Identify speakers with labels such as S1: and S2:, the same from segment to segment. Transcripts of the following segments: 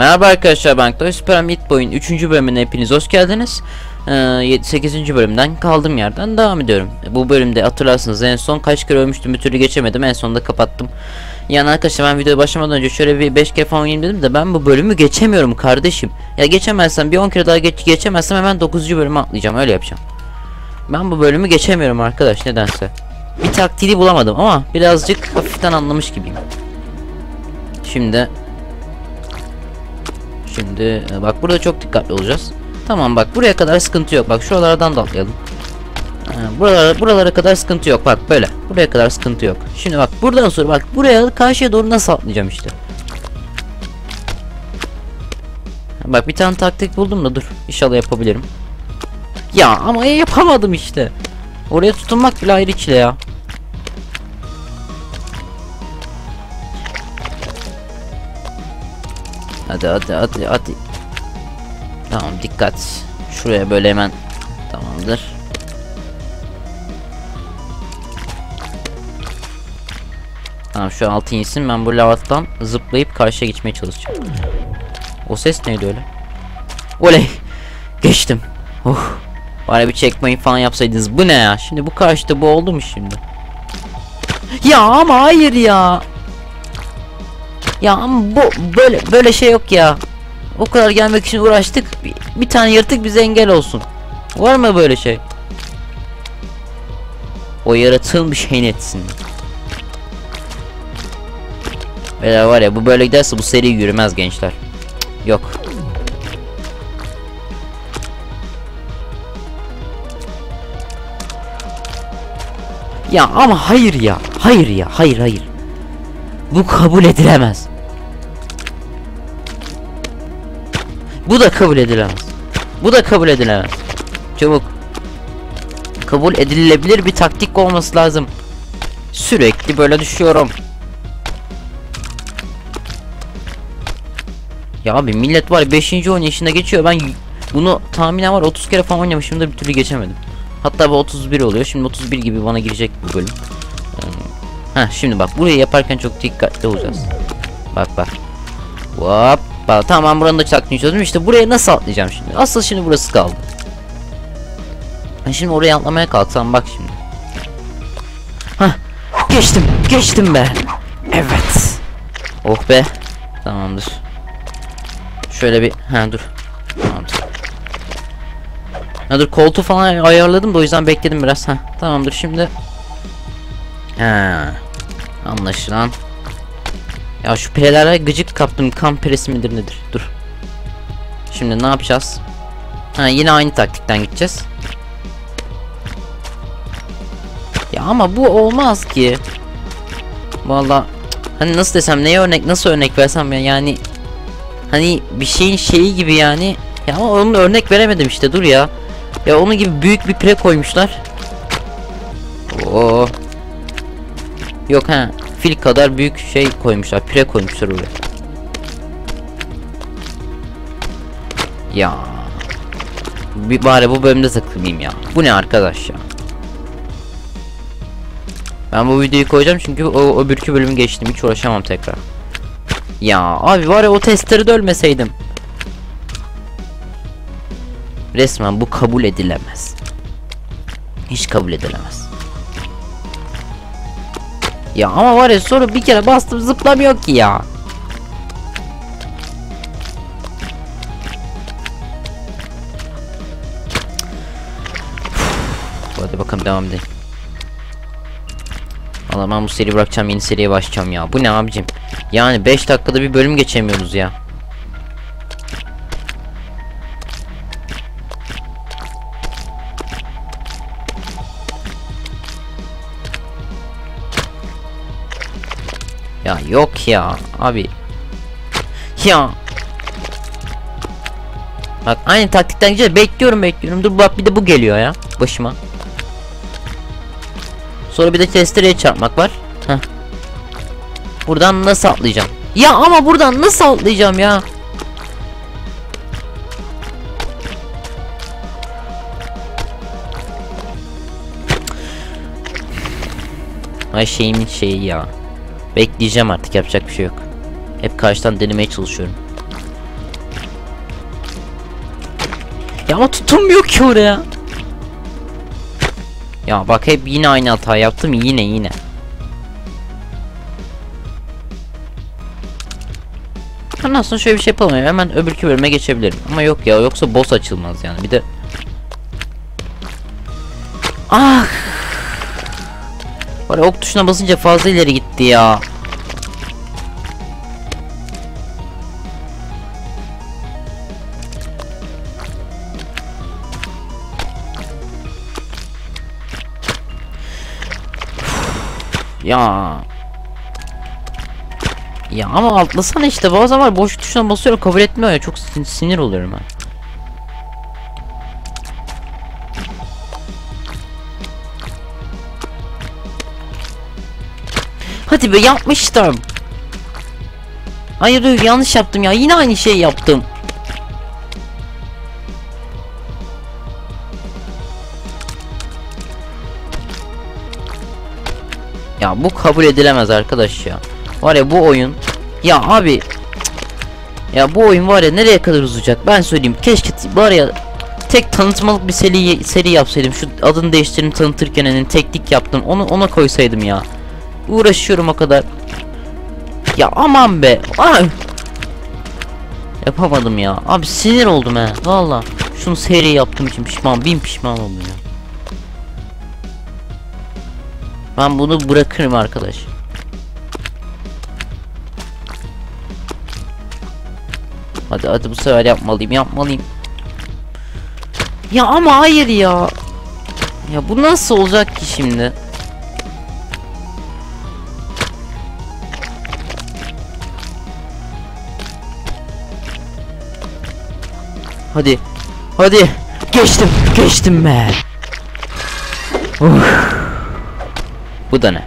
S1: Merhaba arkadaşlar ben Toy Super Meat Boy'un 3. bölümüne hepiniz hoş geldiniz. Ee, 8. bölümden kaldığım yerden devam ediyorum. Bu bölümde hatırlarsınız en son kaç kere ölmüştüm bir türlü geçemedim en sonunda kapattım. Yani arkadaşlar ben videoya başlamadan önce şöyle bir 5 kere falan oynayayım dedim de ben bu bölümü geçemiyorum kardeşim. Ya geçemezsem bir 10 kere daha geç geçemezsem hemen 9. bölüme atlayacağım öyle yapacağım. Ben bu bölümü geçemiyorum arkadaş nedense. Bir taktiği bulamadım ama birazcık hafiften anlamış gibiyim. Şimdi Şimdi e, bak burada çok dikkatli olacağız. Tamam bak buraya kadar sıkıntı yok. Bak şuralardan da atlayalım. Ha, buralara, buralara kadar sıkıntı yok. Bak böyle. Buraya kadar sıkıntı yok. Şimdi bak buradan sonra bak buraya karşıya doğru nasıl atlayacağım işte. Bak bir tane taktik buldum da dur. İnşallah yapabilirim. Ya ama yapamadım işte. Oraya tutunmak bile ayrı çile ya. Hadi hadi hadi hadi. Tamam dikkat. Şuraya böyle hemen tamamdır. Tamam şu altı insin ben bu lavattan zıplayıp karşıya geçmeye çalışacağım. O ses neydi öyle? Oley! Geçtim. Oh. Bari bir checkpoint falan yapsaydınız. Bu ne ya? Şimdi bu karşıda bu oldu mu şimdi? Ya ama hayır ya. Ya ama bu böyle böyle şey yok ya. O kadar gelmek için uğraştık. Bir, bir tane yırtık bize engel olsun. Var mı böyle şey? O yaratığın bir şeyin etsin. Veya var ya bu böyle giderse bu seri yürümez gençler. Yok. Ya ama hayır ya. Hayır ya. Hayır hayır. Bu kabul edilemez. Bu da kabul edilemez. Bu da kabul edilemez. Çabuk. Kabul edilebilir bir taktik olması lazım. Sürekli böyle düşüyorum. Ya abi millet var 5. oynayışında geçiyor. Ben bunu tahminen var 30 kere falan oynamışım da bir türlü geçemedim. Hatta bu 31 oluyor. Şimdi 31 gibi bana girecek bu bölüm. Ha şimdi bak burayı yaparken çok dikkatli olacağız. Bak bak. Hoppa tamam buranın da çaktığını çözdüm. İşte buraya nasıl atlayacağım şimdi? Asıl şimdi burası kaldı. Ben şimdi oraya atlamaya kalksam bak şimdi. Hah geçtim geçtim be. Evet. Oh be. Tamamdır. Şöyle bir ha dur. Tamamdır. Ha dur koltuğu falan ayarladım da o yüzden bekledim biraz. Ha tamamdır şimdi. Ha. Anlaşılan. Ya şu pirelere gıcık kaptım. Kan piresi midir nedir? Dur. Şimdi ne yapacağız? Ha yine aynı taktikten gideceğiz. Ya ama bu olmaz ki. Valla hani nasıl desem neye örnek nasıl örnek versem ya yani hani bir şeyin şeyi gibi yani ya ama onun örnek veremedim işte dur ya. Ya onun gibi büyük bir pire koymuşlar. Oo. Yok ha. Fil kadar büyük şey koymuşlar. Pire koymuşlar oraya. Ya. Bir bari bu bölümde takılmayayım ya. Bu ne arkadaş ya? Ben bu videoyu koyacağım çünkü o öbürkü bölümü geçtim. Hiç uğraşamam tekrar. Ya abi var ya o testleri de ölmeseydim. Resmen bu kabul edilemez. Hiç kabul edilemez. Ya ama var ya sonra bir kere bastım zıplamıyor ki ya. Hadi bakalım devam edelim. Valla ben bu seri bırakacağım yeni seriye başlayacağım ya. Bu ne abicim? Yani 5 dakikada bir bölüm geçemiyoruz ya. Yok ya abi. Ya. Bak aynı taktikten gideceğiz. Bekliyorum bekliyorum. Dur bak bir de bu geliyor ya başıma. Sonra bir de testereye çarpmak var. Heh. Buradan nasıl atlayacağım? Ya ama buradan nasıl atlayacağım ya? Ay şeyimin şeyi ya. Bekleyeceğim artık yapacak bir şey yok. Hep karşıdan denemeye çalışıyorum. Ya ama tutunmuyor ki oraya. Ya bak hep yine aynı hata yaptım yine yine. Ondan sonra şöyle bir şey yapalım ya, hemen öbürkü bölüme geçebilirim. Ama yok ya yoksa boss açılmaz yani bir de. Ah! Var ok tuşuna basınca fazla ileri gitti ya. Ya. Ya ama atlasana işte bazen var boş tuşuna basıyorum kabul etmiyor ya çok sin- sinir oluyorum ben. Hadi be yapmıştım. Hayır yanlış yaptım ya yine aynı şeyi yaptım. Ya bu kabul edilemez arkadaş ya. Var ya bu oyun. Ya abi. Ya bu oyun var ya nereye kadar uzayacak ben söyleyeyim. Keşke var ya tek tanıtmalık bir seri seri yapsaydım. Şu adını değiştirdim tanıtırken hani teknik yaptım. Onu ona koysaydım ya. Uğraşıyorum o kadar. Ya aman be. Ay. Yapamadım ya. Abi sinir oldum he. Valla. Şunu seri yaptığım için pişman. Bin pişman oldum ya. Ben bunu bırakırım arkadaş. Hadi hadi bu sefer yapmalıyım yapmalıyım. Ya ama hayır ya. Ya bu nasıl olacak ki şimdi? Hadi. Hadi. Geçtim. Geçtim be. Uf. Bu da ne?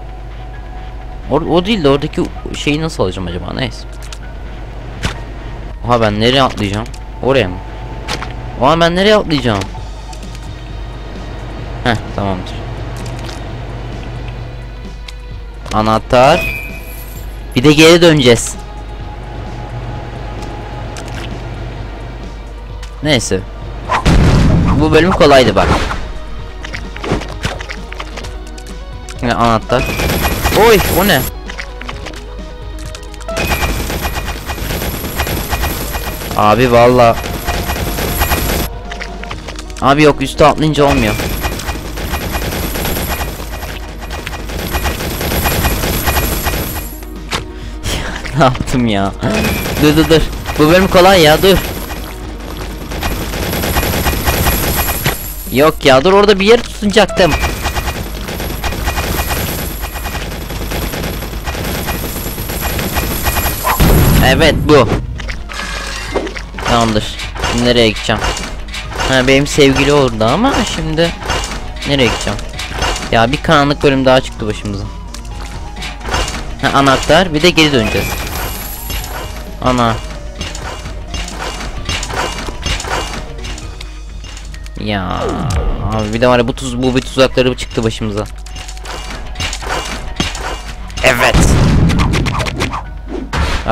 S1: O, o değil de oradaki şeyi nasıl alacağım acaba neyse. Oha ben nereye atlayacağım? Oraya mı? Oha ben nereye atlayacağım? Heh tamamdır. Anahtar. Bir de geri döneceğiz. Neyse. Bu bölüm kolaydı bak. Yine anahtar. Oy o ne? Abi valla. Abi yok üstü atlayınca olmuyor. ne yaptım ya? dur dur dur. Bu bölüm kolay ya dur. Yok ya dur orada bir yer tutunacaktım. Evet bu. Tamamdır. Şimdi nereye gideceğim? Ha benim sevgili orada ama şimdi nereye gideceğim? Ya bir karanlık bölüm daha çıktı başımıza. Ha anahtar bir de geri döneceğiz. Ana. Ya abi bir de var ya bu tuz bu bir tuzakları çıktı başımıza. Evet.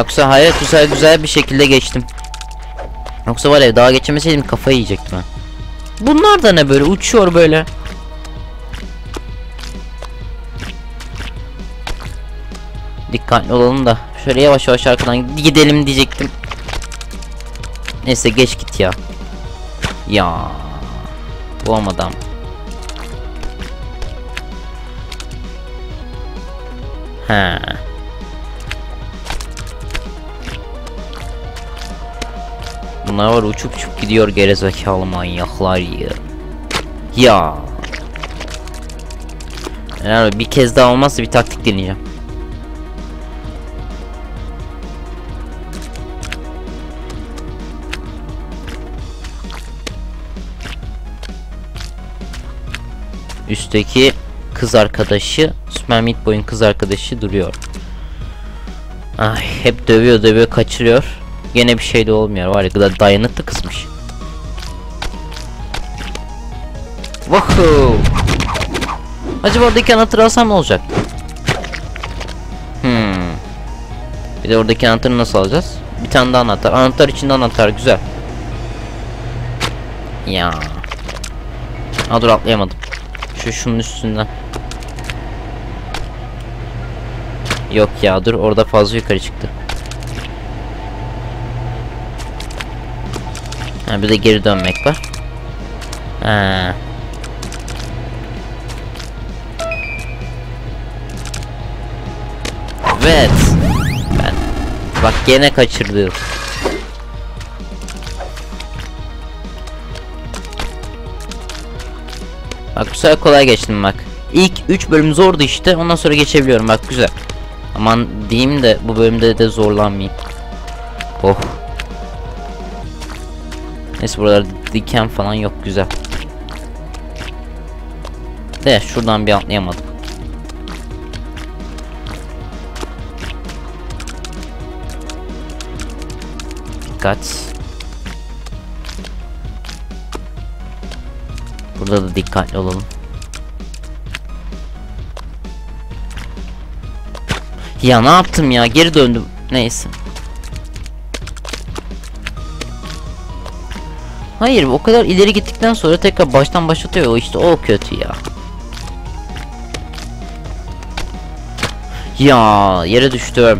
S1: Yoksa hayret güzel güzel bir şekilde geçtim. Yoksa var ya daha geçemeseydim kafayı yiyecektim ben. Bunlar da ne böyle uçuyor böyle. Dikkatli olalım da şöyle yavaş yavaş arkadan gidelim diyecektim. Neyse geç git ya. Ya. Bu ama. He. Bunlar var uçup uçup gidiyor gerizekalı manyaklar ya. Ya. Yani bir kez daha olmazsa bir taktik deneyeceğim. Üstteki kız arkadaşı Super Meat Boy'un kız arkadaşı duruyor. Ay hep dövüyor dövüyor kaçırıyor. Gene bir şey de olmuyor var ya dayanıklı kızmış. Woohoo! Acaba oradaki anahtarı alsam ne olacak? Hmm. Bir de oradaki anahtarı nasıl alacağız? Bir tane daha anahtar. Anahtar içinde anahtar güzel. Ya. Ha dur atlayamadım. Şu şunun üstünden. Yok ya dur orada fazla yukarı çıktı. Ha bir de geri dönmek var. Ha. Evet. Ben bak gene kaçırdı. Bak bu sefer kolay geçtim bak. İlk 3 bölüm zordu işte. Ondan sonra geçebiliyorum bak güzel. Aman diyeyim de bu bölümde de zorlanmayayım. Oh. Neyse buralarda diken falan yok güzel. De şuradan bir atlayamadım. Dikkat. Burada da dikkatli olalım. Ya ne yaptım ya? Geri döndüm. Neyse. Hayır o kadar ileri gittikten sonra tekrar baştan başlatıyor o işte o kötü ya. Ya yere düştüm.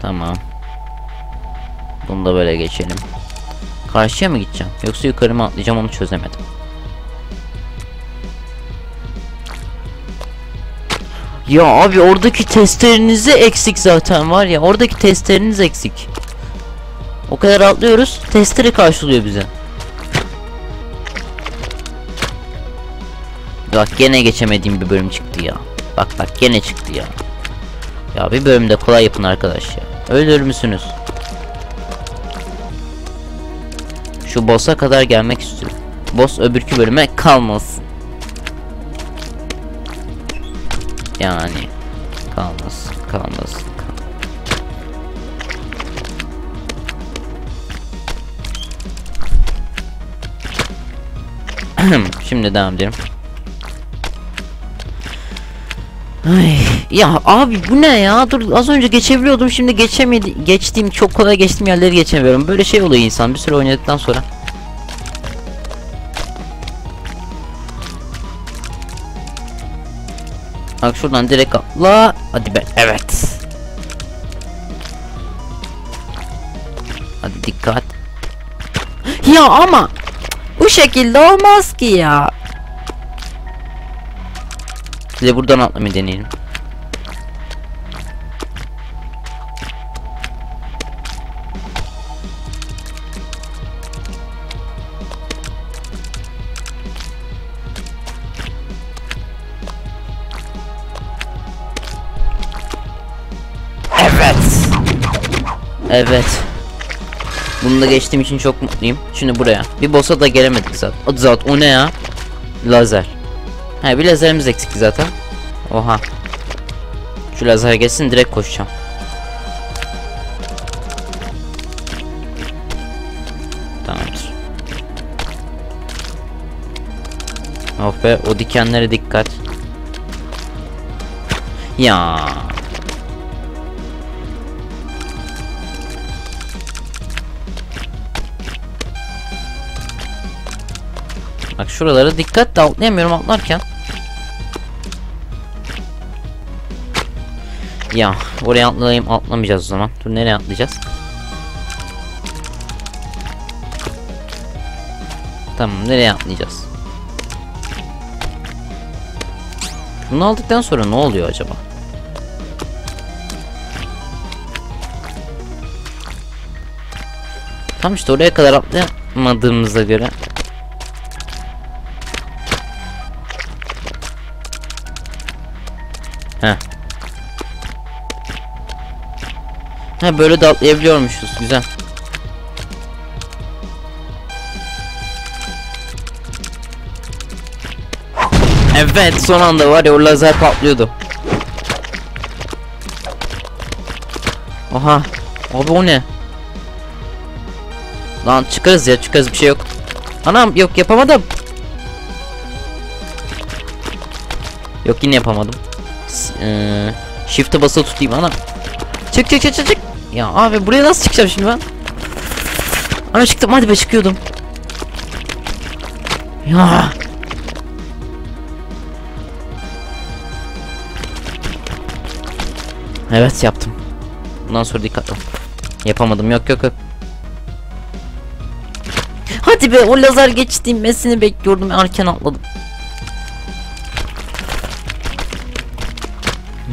S1: Tamam. Bunu da böyle geçelim. Karşıya mı gideceğim? Yoksa yukarı mı atlayacağım onu çözemedim. Ya abi oradaki testlerinizi eksik zaten var ya. Oradaki testleriniz eksik. O kadar atlıyoruz. Testleri karşılıyor bize. Bak gene geçemediğim bir bölüm çıktı ya. Bak bak gene çıktı ya. Ya bir bölümde kolay yapın arkadaş ya. Ölür müsünüz? Şu boss'a kadar gelmek istiyorum. Boss öbürkü bölüme kalmasın. Yani kalmasın, kalmasın. kal- Şimdi devam edelim. Ay, ya abi bu ne ya? Dur az önce geçebiliyordum şimdi geçemedi geçtiğim çok kolay geçtiğim yerleri geçemiyorum. Böyle şey oluyor insan bir süre oynadıktan sonra. Bak şuradan direkt atla. Hadi be. Evet. Hadi dikkat. Ya ama bu şekilde olmaz ki ya. Bir de buradan atlamayı deneyelim. Evet. Evet. Bunu da geçtiğim için çok mutluyum. Şimdi buraya. Bir boss'a da gelemedik zaten. O zaten o ne ya? Lazer. He bir lazerimiz eksik zaten. Oha. Şu lazer geçsin direkt koşacağım. Tamamdır. Oh be o dikenlere dikkat. Ya. Bak şuralara dikkat de atlayamıyorum atlarken. Ya oraya atlayayım atlamayacağız o zaman. Dur nereye atlayacağız? Tamam nereye atlayacağız? Bunu aldıktan sonra ne oluyor acaba? Tam işte oraya kadar atlayamadığımıza göre Ha böyle de atlayabiliyormuşuz. Güzel. Evet son anda var ya o lazer patlıyordu. Aha. Abi o ne? Lan çıkarız ya çıkarız bir şey yok. Anam yok yapamadım. Yok yine yapamadım. S ee, shift'e basılı tutayım anam. Çık çık çık çık çık. Ya abi buraya nasıl çıkacağım şimdi ben? Ama çıktım hadi be çıkıyordum. Ya. Evet yaptım. Bundan sonra dikkat ol. Yapamadım yok yok yok. Hadi be o lazer geçtiğimesini bekliyordum erken atladım.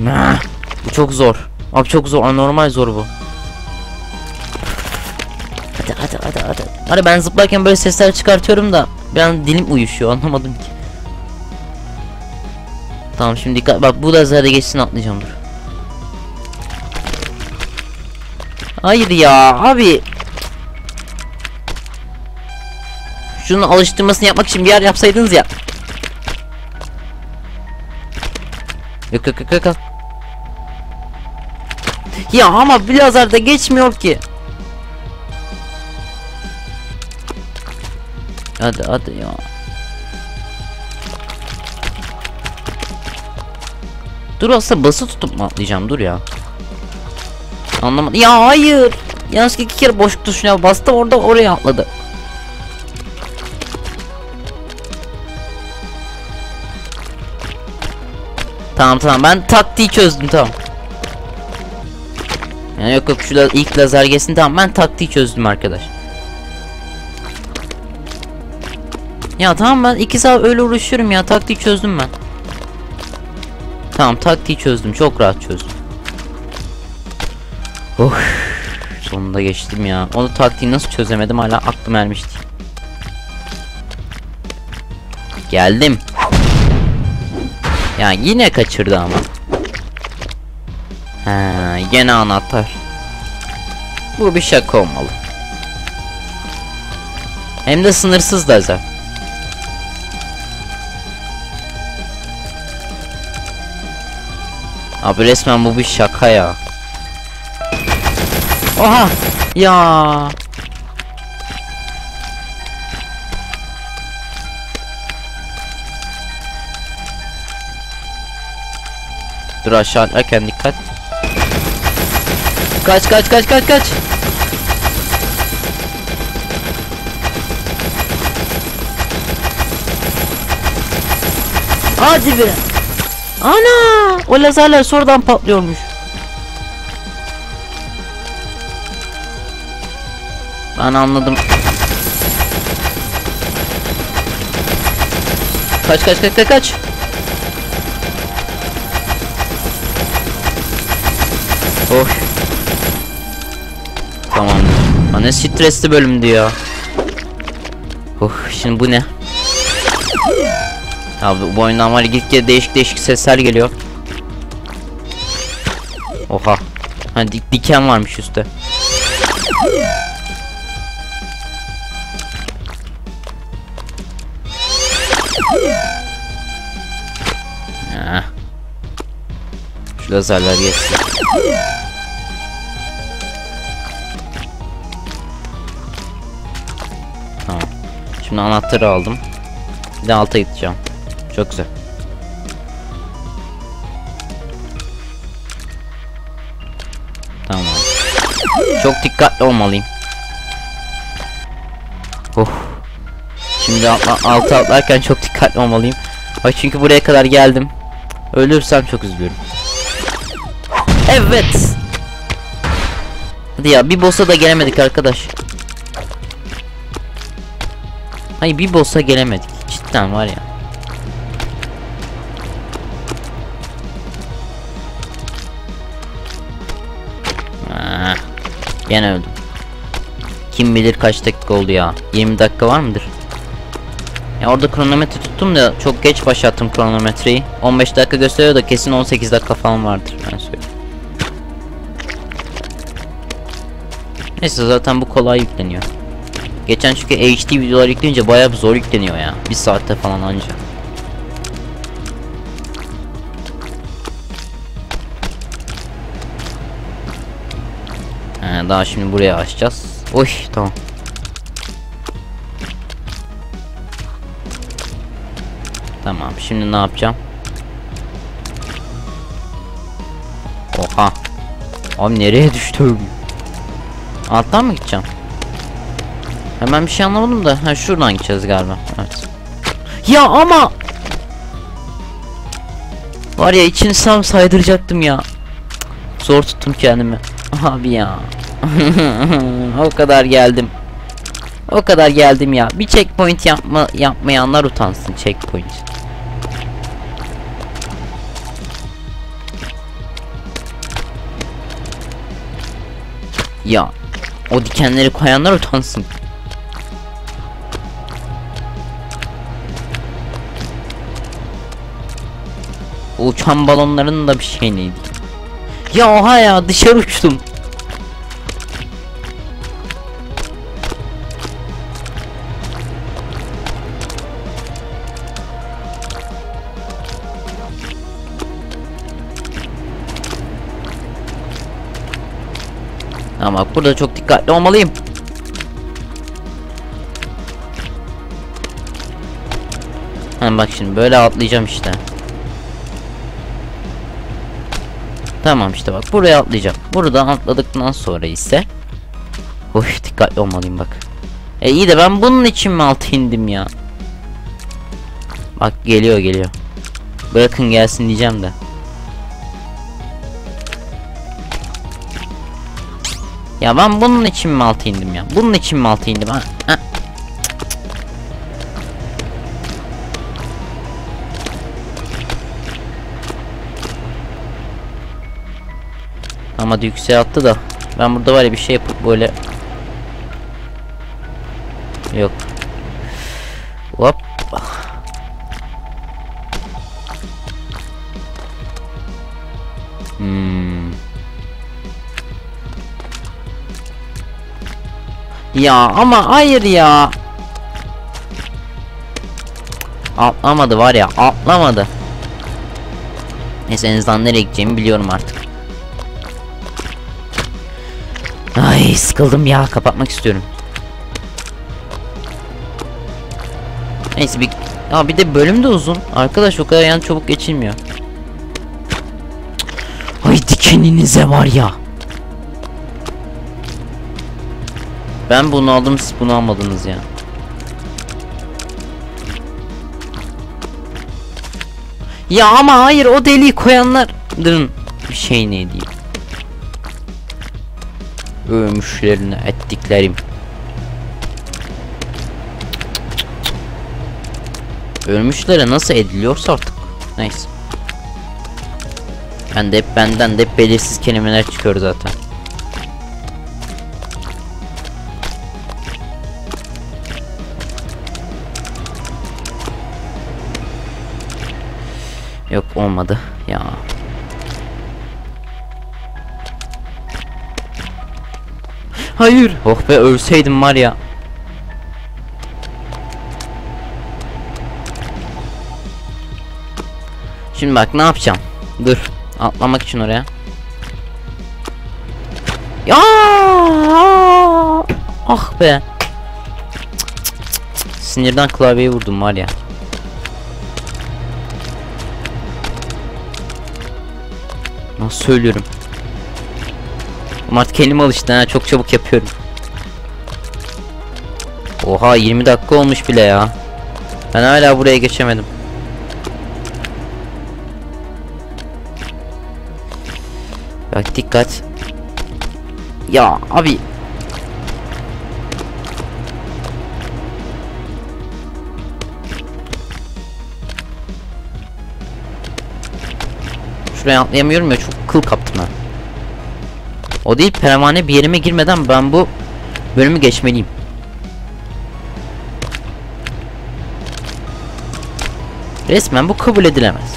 S1: Nah, bu çok zor. Abi çok zor anormal zor bu. Hadi hadi hadi hadi. Hadi ben zıplarken böyle sesler çıkartıyorum da ben dilim uyuşuyor anlamadım ki. Tamam şimdi dikkat bak bu lazerde geçsin atlayacağım dur. Hayır ya abi. Şunun alıştırmasını yapmak için bir yer yapsaydınız ya. Yok yok yok yok. Ya ama bir lazerde geçmiyor ki. Hadi hadi ya. Dur aslında bası tutup mu atlayacağım dur ya. Anlamadım. Ya hayır. Yanlışlıkla iki kere boşluk tuşuna bastı orada oraya atladı. Tamam tamam ben taktiği çözdüm tamam. Yani yok yok şu ilk lazer geçsin tamam ben taktiği çözdüm arkadaş. Ya tamam ben iki saat öyle uğraşıyorum ya taktiği çözdüm ben. Tamam taktiği çözdüm çok rahat çözdüm. Of sonunda geçtim ya. Onu taktiği nasıl çözemedim hala aklım ermişti. Geldim. Ya yine kaçırdı ama. Ha, yine anahtar. Bu bir şaka olmalı. Hem de sınırsız lazer. Abi resmen bu bir şaka ya. Oha! Ya. Dur aşağı atlarken dikkat. Kaç kaç kaç kaç kaç. Hadi be. Ana! O lazerler sonradan patlıyormuş. Ben anladım. Kaç kaç kaç kaç kaç. Oh. Tamamdır. Aa, ne stresli bölümdü ya. Oh şimdi bu ne? Abi bu oyundan var gitgide değişik değişik sesler geliyor. Oha. Ha dik diken varmış üstte. Ha. Şu lazerler geçsin. Tamam. Şimdi anahtarı aldım. Bir de alta gideceğim. Çok güzel. Tamam. Çok dikkatli olmalıyım. Oh. Şimdi alta atlarken çok dikkatli olmalıyım. Bak çünkü buraya kadar geldim. Ölürsem çok üzülürüm. Evet. Hadi ya bir boss'a da gelemedik arkadaş. Hayır bir boss'a gelemedik. Cidden var ya. Gene öldüm. Kim bilir kaç dakika oldu ya. 20 dakika var mıdır? Ya orada kronometre tuttum da çok geç başlattım kronometreyi. 15 dakika gösteriyor da kesin 18 dakika falan vardır ben söyleyeyim. Neyse zaten bu kolay yükleniyor. Geçen çünkü HD videolar yükleyince bayağı zor yükleniyor ya. Bir saatte falan anca. Ee, daha şimdi buraya açacağız. Oy tamam. Tamam şimdi ne yapacağım? Oha. Abi nereye düştü? Alttan mı gideceğim? Hemen bir şey anlamadım da. Ha şuradan gideceğiz galiba. Evet. Ya ama Var ya içini sam saydıracaktım ya. Zor tuttum kendimi. Abi ya. o kadar geldim. O kadar geldim ya. Bir checkpoint yapma yapmayanlar utansın checkpoint. Ya o dikenleri koyanlar utansın. Uçan balonların da bir şey neydi? Ya oha ya dışarı uçtum. Ama bak burada çok dikkatli olmalıyım. Ha bak şimdi böyle atlayacağım işte. Tamam işte bak buraya atlayacağım. Buradan atladıktan sonra ise Hoş dikkatli olmalıyım bak. E iyi de ben bunun için mi altı indim ya? Bak geliyor geliyor. Bırakın gelsin diyeceğim de. Ya ben bunun için mi altı indim ya? Bunun için mi altı indim ha? ha? Ama da yükseğe attı da ben burada var ya bir şey yapıp böyle Yok Hop Ya ama hayır ya Atlamadı var ya atlamadı Neyse en azından nereye gideceğimi biliyorum artık Ay sıkıldım ya kapatmak istiyorum. Neyse bir ya bir de bölüm de uzun. Arkadaş o kadar yan çabuk geçilmiyor. Ay dikeninize var ya. Ben bunu aldım siz bunu almadınız ya. Ya ama hayır o deliği koyanların bir şey neydi? Ölmüşlerini ettiklerim. Ölmüşlere nasıl ediliyorsa artık. Neyse. Ben de hep benden de hep belirsiz kelimeler çıkıyor zaten. Olmadı ya. Hayır. Oh be ölseydim var ya. Şimdi bak ne yapacağım? Dur. Atlamak için oraya. Ya! Ah be. Sinirden klavyeyi vurdum var ya. Nasıl söylüyorum? Ama artık kendime alıştı ha çok çabuk yapıyorum. Oha 20 dakika olmuş bile ya. Ben hala buraya geçemedim. Bak dikkat. Ya abi. Şuraya atlayamıyorum ya çok kıl kaptım ben. O değil pervane bir yerime girmeden ben bu bölümü geçmeliyim. Resmen bu kabul edilemez.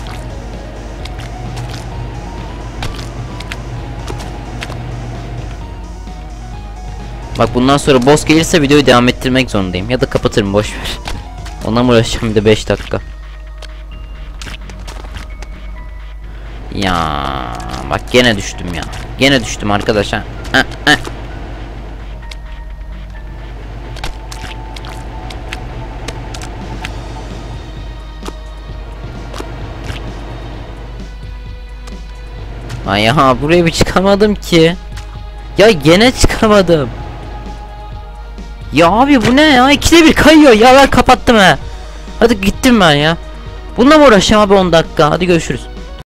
S1: Bak bundan sonra boss gelirse videoyu devam ettirmek zorundayım. Ya da kapatırım boş ver. Ona mı uğraşacağım bir de 5 dakika. Ya bak gene düştüm ya. Gene düştüm arkadaşlar. Ha, ha. Ay ya buraya bir çıkamadım ki. Ya gene çıkamadım. Ya abi bu ne ya? İkide bir kayıyor ya ben kapattım ha. Hadi gittim ben ya. Bununla mı uğraşacağım abi 10 dakika? Hadi görüşürüz.